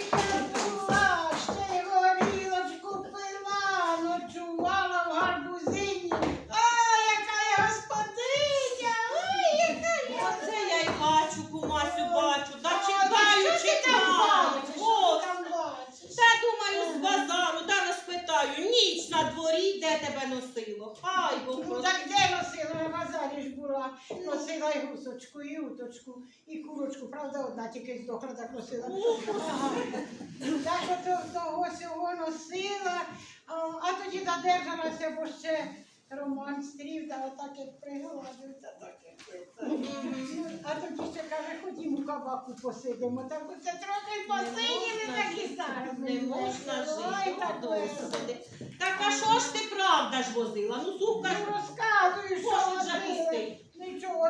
Bye. Носила і гусочку, і уточку, і курочку. Правда, одна тільки здохла, так носила. Ага. Так от того всього носила, а, тоді задержалася, бо ще Роман стрів, та отак як пригладив, та так як. А тоді ще каже, ходімо кабаку посидимо. Так оце трохи посиділи, так і зараз. Не можна жити, так а що ж ти правда ж возила? Ну, супка ж Ну, розказую, що вже робили.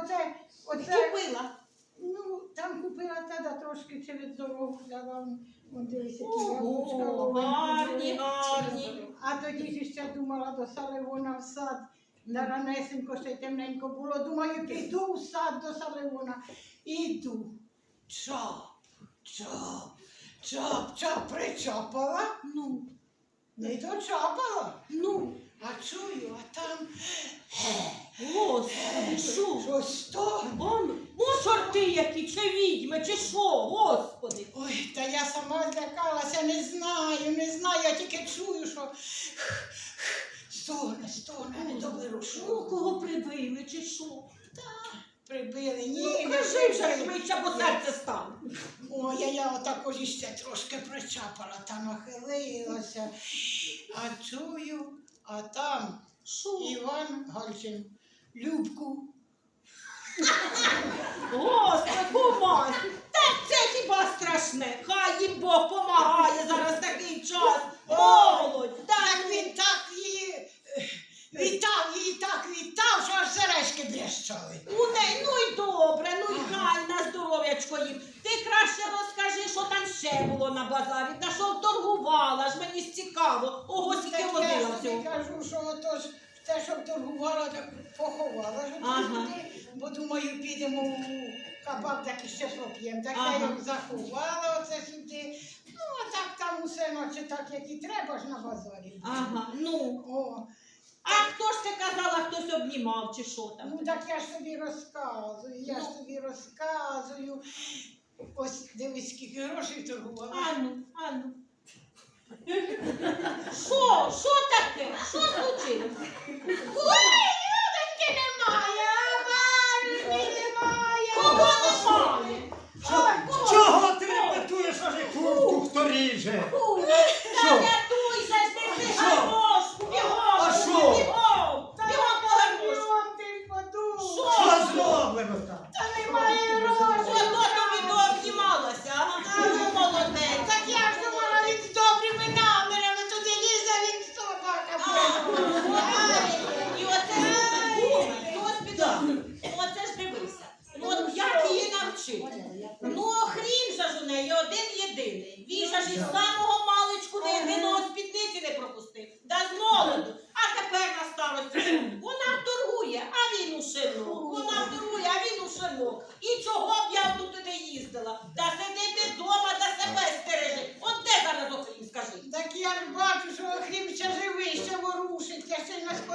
Оце, оце, купила. ну, там купила та, трошки через дорогу взяла. Вон дивися, які Ого, ловить. гарні, гарні. А тоді ж ще думала до Саливона в сад. На ранесенько ще й темненько було. Думаю, піду в сад до Саливона. Іду. Чап, чап, чап, чап, причапала. Ну, Не дочапала. ну, А чую, а там господи, що? щось то. Он, ну, чорти які, чи відьми, чи що, господи. Ой, та я сама злякалася, не знаю, не знаю, я тільки чую, що стогне, стогне, не доберу, що. кого прибили, чи що? Прибили, ні, Ну, не кажи вже прибили. швидше, бо серце стане. Ой, я, я отак ось ще трошки причапала та нахилилася. А чую, а там Що? Іван Гальчин, Любку. Господи, помазь! Так це хіба страшне? Хай їм Бог помагає зараз такий час. Молодь! Так він так її вітав, її так вітав, що аж сережки блищали. у неї, ну й добре, ну й хай на здоров'ячко їм. Ти краще розкажи, що там ще було на базарі, та що торгувала, ж мені ж цікаво. Ого, скільки Так я водила тобі кажу, що отож те, що торгувала, так поховала ж Ага. бо думаю, підемо у кабак, так і ще проп'ємо. Так Ага. я його заховала оце сюди. Ну, а так там усе наче так, як і треба ж на базарі. Ага, ну. О, А хто ж ти казала, хтось обнімав чи що там? ну так я ж тобі розказую, я ж Ну. тобі розказую. Ось дивись, скільки грошей торгувала. Ану, ану. Що? Що таке? Що случилось? Ой, Людоньки немає, барні немає. Кого немає? Ой, Чого ти репетуєш, аже куртку хто ріже? Та рятуйся, ж ти Що? гармошку, бігом, А що? бігом, Та бігом по гармошку. Бігом ти подумай. Що? Що зроблено там? Та немає грошей. Ото тобі дообнімалася, ага. Ну, молодець. Так я ж думала, він з добрими намірами туди лізе, він собака. І оце госпіталь. Оце ж дивися. Ну от як її навчити? Ну, хрін же ж у неї один єдиний. Віжа ж із самого маличку не єдиного спідниці не пропустив. Да з молоду. А тепер на старості. що? Вона торгує, а він у шинок. Вона торгує, а він у шинок. І чого б я тут туди їздила? Та сиди ти вдома та себе стережи. От де зараз охрін, скажи? Так я ж бачу, що Охрім ще живий, ще ворушиться,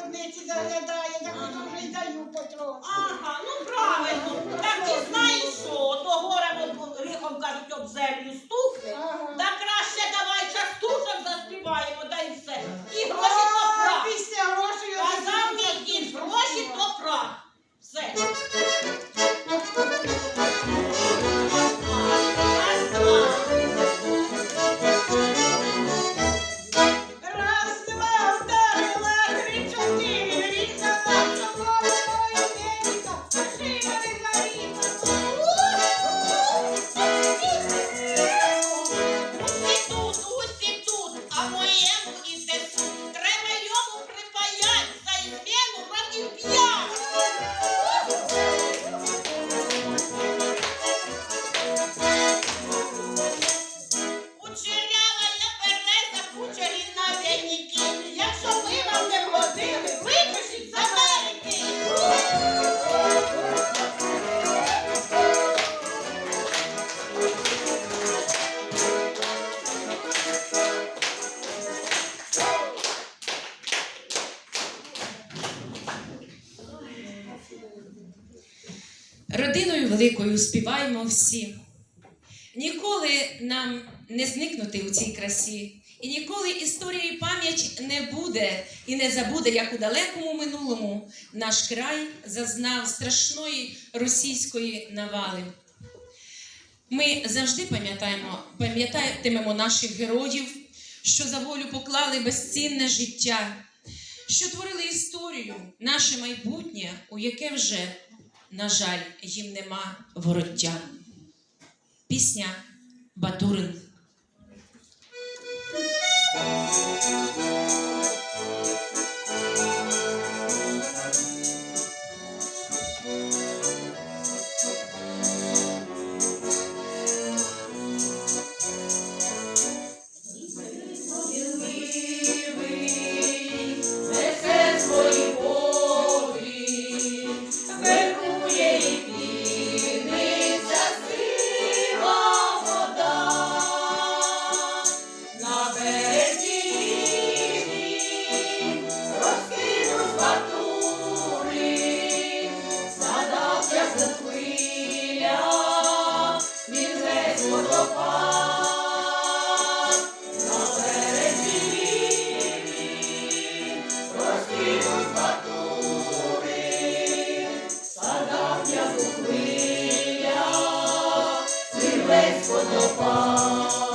сподниці заглядає, так от вже й даю потроху. Ага, ну правильно. Так ти знаєш що, то горем об- кажуть об землю стукне. Великою співаємо всі. Ніколи нам не зникнути у цій красі, і ніколи історія і пам'ять не буде і не забуде, як у далекому минулому наш край зазнав страшної російської навали. Ми завжди пам'ятаємо, пам'ятатимемо наших героїв, що за волю поклали безцінне життя, що творили історію, наше майбутнє, у яке вже, на жаль, їм нема вороття. Пісня Батурин. Pai.